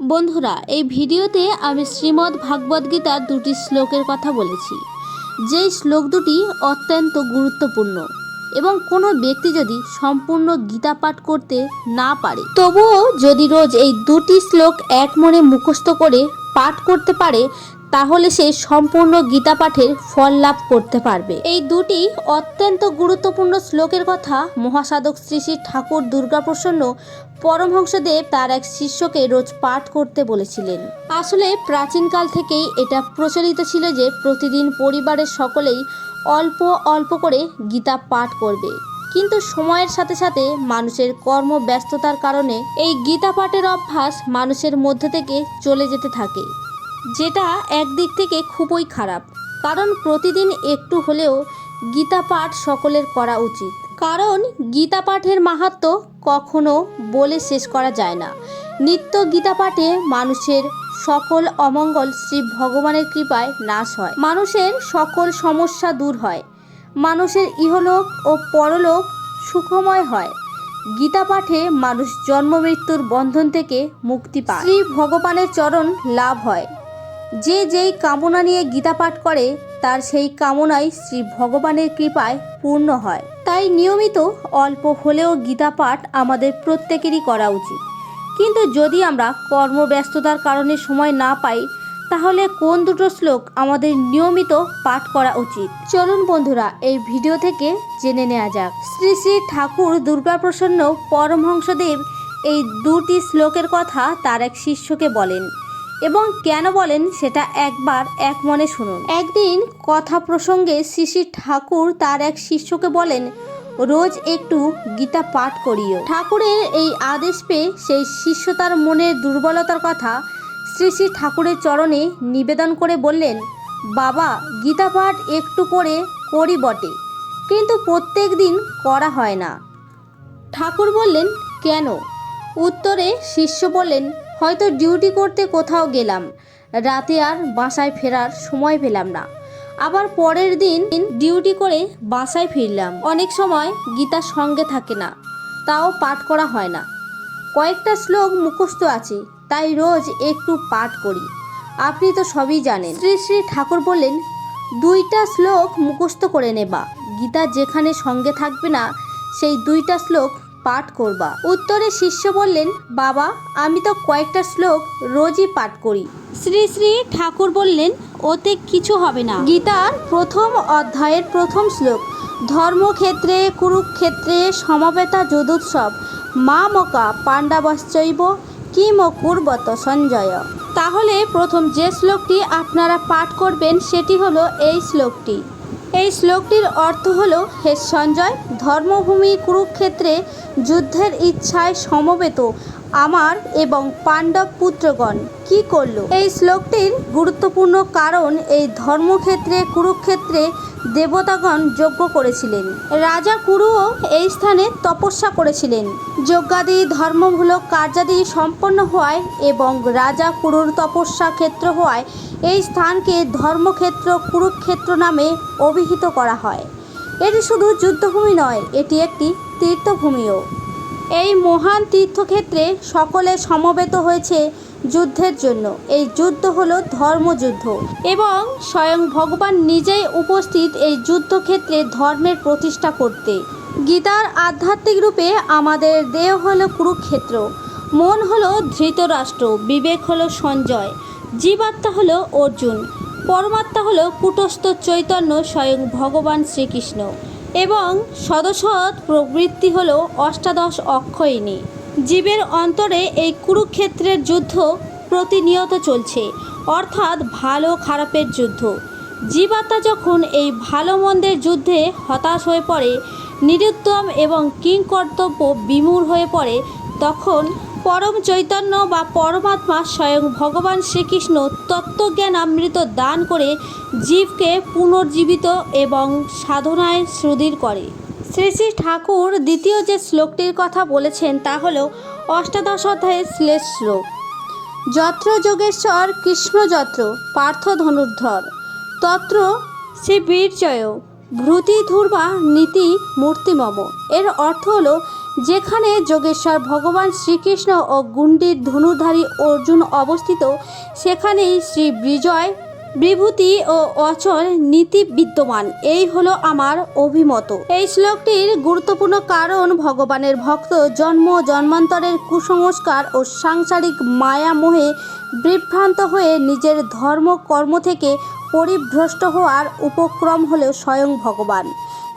বন্ধুরা, এই ভিডিওতে আমি শ্রীমদ্ ভাগবত গীতার দুটি শ্লোকের কথা বলেছি। যেই শ্লোক দুটি অত্যন্ত গুরুত্বপূর্ণ এবং কোনো ব্যক্তি যদি সম্পূর্ণ গীতা পাঠ করতে না পারে, তবুও যদি রোজ এই দুটি শ্লোক এক মনে মুখস্থ করে পাঠ করতে পারে তাহলে সে সম্পূর্ণ গীতা পাঠের ফল লাভ করতে পারবে। এই দুটি অত্যন্ত গুরুত্বপূর্ণ শ্লোকের কথা মহাসাধক শ্রী শ্রী ঠাকুর দুর্গাপ্রসন্ন পরমহংসদেব তার এক শিষ্যকে রোজ পাঠ করতে বলেছিলেন। আসলে প্রাচীনকাল থেকেই এটা প্রচলিত ছিল যে প্রতিদিন পরিবারের সকলেই অল্প অল্প করে গীতা পাঠ করবে। কিন্তু সময়ের সাথে সাথে মানুষের কর্মব্যস্ততার কারণে এই গীতা পাঠের অভ্যাস মানুষের মধ্যে থেকে চলে যেতে থাকে। যেটা একদিক থেকে খুবই খারাপ, কারণ প্রতিদিন একটু হলেও গীতা পাঠ সকলের করা উচিত। কারণ গীতা পাঠের মাহাত্ম কখনো বলে শেষ করা যায় না। নিত্য গীতা পাঠে মানুষের সকল অমঙ্গল শ্রী ভগবানের কৃপায় নাশ হয়। মানুষের সকল সমস্যা দূর হয়। মানুষের ইহলোক ও পরলোক সুখময় হয়। গীতা পাঠে মানুষ জন্ম মৃত্যুর বন্ধন থেকে মুক্তি পায়। শ্রী ভগবানের চরণ লাভ হয়। যে যেই কামনা নিয়ে গীতা পাঠ করে, তার সেই কামনাই শ্রী ভগবানের কৃপায় পূর্ণ হয়। তাই নিয়মিত অল্প হলেও গীতা পাঠ আমাদের প্রত্যেকেরই করা উচিত। কিন্তু যদি আমরা কর্মব্যস্ততার কারণে সময় না পাই, তাহলে কোন দুটো শ্লোক আমাদের নিয়মিত পাঠ করা উচিত? চলুন বন্ধুরা, এই ভিডিও থেকে জেনে নেওয়া যাক। শ্রী শ্রী ঠাকুর দুর্গাপ্রসন্ন পরমহংসদেব এই দুটি শ্লোকের কথা তার এক শিষ্যকে বলেন। এবং কেন বলেন সেটা একবার এক মনে শুনুন। একদিন কথা প্রসঙ্গে শ্রী শ্রী ঠাকুর তার এক শিষ্যকে বলেন, রোজ একটু গীতা পাঠ করিও। ঠাকুরের এই আদেশ পেয়ে সেই শিষ্য তার মনের দুর্বলতার কথা শ্রী শ্রী ঠাকুরের চরণে নিবেদন করে বললেন, বাবা, গীতা পাঠ একটু করে করি বটে, কিন্তু প্রত্যেক দিন করা হয় না। ঠাকুর বললেন, কেন? উত্তরে শিষ্য বললেন হয়তো ডিউটি করতে কোথাও গেলাম। রাতে আর বাসায় ফেরার সময় পেলাম না। আবার পরের দিন ডিউটি করে বাসায় ফিরলাম। অনেক সময় গীতা সঙ্গে থাকে না, তাও পাঠ করা হয় না। কয়েকটা শ্লোক মুখস্থ আছে, তাই রোজ একটু পাঠ করি। আপনি তো সবই জানেন। শ্রী শ্রী ঠাকুর বললেন, দুইটা শ্লোক মুখস্থ করে নেবা। গীতা যেখানে সঙ্গে থাকবে না, সেই দুইটা শ্লোক পাঠ করবা। উত্তরে শিষ্য বললেন, বাবা, আমি তো কয়েকটা শ্লোক রোজই পাঠ করি। শ্রী শ্রী ঠাকুর বললেন, ওতে কিছু হবে না। গীতার প্রথম অধ্যায়ের প্রথম শ্লোক, ধর্মক্ষেত্রে, কুরুক্ষেত্রে সমবেতা যদুৎসব, মা মকা পাণ্ডাবশ্চৈব কিম কুর্বত সঞ্জয়। তাহলে প্রথম যে শ্লোকটি আপনারা পাঠ করবেন, সেটি হলো এই শ্লোকটি। এই শ্লোকটির অর্থ হল, হে সঞ্জয়, ধর্মভূমি কুরুক্ষেত্রে যুদ্ধের ইচ্ছায় সমবেত আমার এবং পাণ্ডব পুত্রগণ। কি করল? এই শ্লোকটির গুরুত্বপূর্ণ কারণ, এই ধর্মক্ষেত্রে, কুরুক্ষেত্রে দেবতাগণ যজ্ঞ করেছিলেন। রাজা কুরুও এই স্থানে তপস্যা করেছিলেন। যজ্ঞাদি, ধর্মমূলক কার্যাদি সম্পন্ন হওয়ায় এবং রাজা কুরুর তপস্যা ক্ষেত্র হওয়ায় এই স্থানকে ধর্মক্ষেত্র কুরুক্ষেত্র নামে অভিহিত করা হয়। এটি শুধু যুদ্ধভূমি নয়, এটি একটি তীর্থভূমিও। এই মহান তীর্থক্ষেত্রে সকলে সমবেত হয়েছে যুদ্ধের জন্য। এই যুদ্ধ হলো ধর্মযুদ্ধ। এবং স্বয়ং ভগবান নিজেই উপস্থিত এই যুদ্ধক্ষেত্রে ধর্মের প্রতিষ্ঠা করতে। গীতার আধ্যাত্মিক রূপে আমাদের দেহ হলো কুরুক্ষেত্র। মন হলো ধৃতরাষ্ট্র। বিবেক হলো সঞ্জয়। জীবাত্মা হলো অর্জুন। পরমাত্মা হলো কুটস্থ চৈতন্য স্বয়ং ভগবান শ্রীকৃষ্ণ। এবং সদসৎ প্রবৃত্তি হল অষ্টাদশ অক্ষয়িনী জীবের অন্তরে এই কুরুক্ষেত্রের যুদ্ধ প্রতিনিয়ত চলছে, অর্থাৎ ভালো খারাপের যুদ্ধ। জীবাত্মা যখন এই ভালো মন্দের যুদ্ধে হতাশ হয়ে পড়ে, নিরুত্তম এবং কিংকর্তব্য বিমূঢ় হয়ে পড়ে, তখন পরম চৈতন্য বা পরমাত্মা স্বয়ং ভগবান শ্রীকৃষ্ণ তত্ত্বজ্ঞান আমৃত দান করে জীবকে পুনর্জীবিত এবং সাধনায় সুদৃঢ় করে। শ্রী শ্রী ঠাকুর দ্বিতীয় যে শ্লোকটির কথা বলেছেন তা হল অষ্টাদশ অধ্যায়ের শ্লেষ শ্লোক। যত্র যোগেশ্বর কৃষ্ণ যত্র, পার্থ ধনুর্ধর। তত্র শ্রী বীরজয়, ভ্রুতি ধূর্বা নীতি মূর্তিমম এর অর্থ হলো যেখানে যোগেশ্বর ভগবান শ্রীকৃষ্ণ ও গুন্ডির ধনুধারী অর্জুন অবস্থিত, সেখানেই শ্রী বিজয় বিভূতি ও অচল নীতি বিদ্যমান। এই হলো আমার অভিমত। এই শ্লোকটির গুরুত্বপূর্ণ কারণ ভগবানের ভক্ত জন্ম, জন্মান্তরের কুসংস্কার ও সাংসারিক মায়া মোহে বিভ্রান্ত হয়ে নিজের ধর্ম কর্ম থেকে পরিভ্রষ্ট হওয়ার উপক্রম হলো স্বয়ং ভগবান।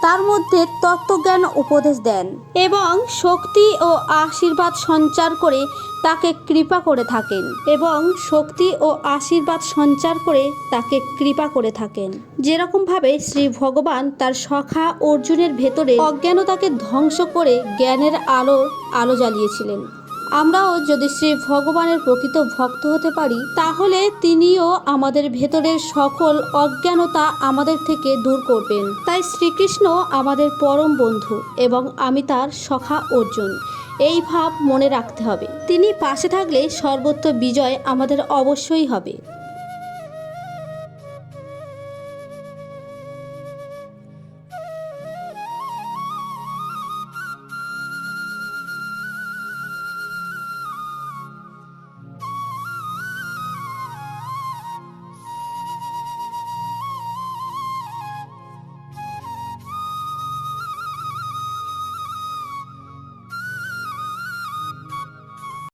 তার মধ্যে তত্ত্বজ্ঞান উপদেশ দেন এবং শক্তি ও আশীর্বাদ সঞ্চার করে তাকে কৃপা করে থাকেন এবং শক্তি ও আশীর্বাদ সঞ্চার করে তাকে কৃপা করে থাকেন। যেরকমভাবে শ্রী ভগবান তার সখা অর্জুনের ভেতরে অজ্ঞানতাকে ধ্বংস করে জ্ঞানের আলো আলো জ্বালিয়েছিলেন। আমরাও যদি শ্রী ভগবানের প্রকৃত ভক্ত হতে পারি, তাহলে তিনিও আমাদের ভেতরের সকল অজ্ঞানতা আমাদের থেকে দূর করবেন। তাই শ্রীকৃষ্ণ আমাদের পরম বন্ধু এবং আমি তার সখা অর্জুন। এই ভাব মনে রাখতে হবে। তিনি পাশে থাকলে সর্বত্র বিজয় আমাদের অবশ্যই হবে।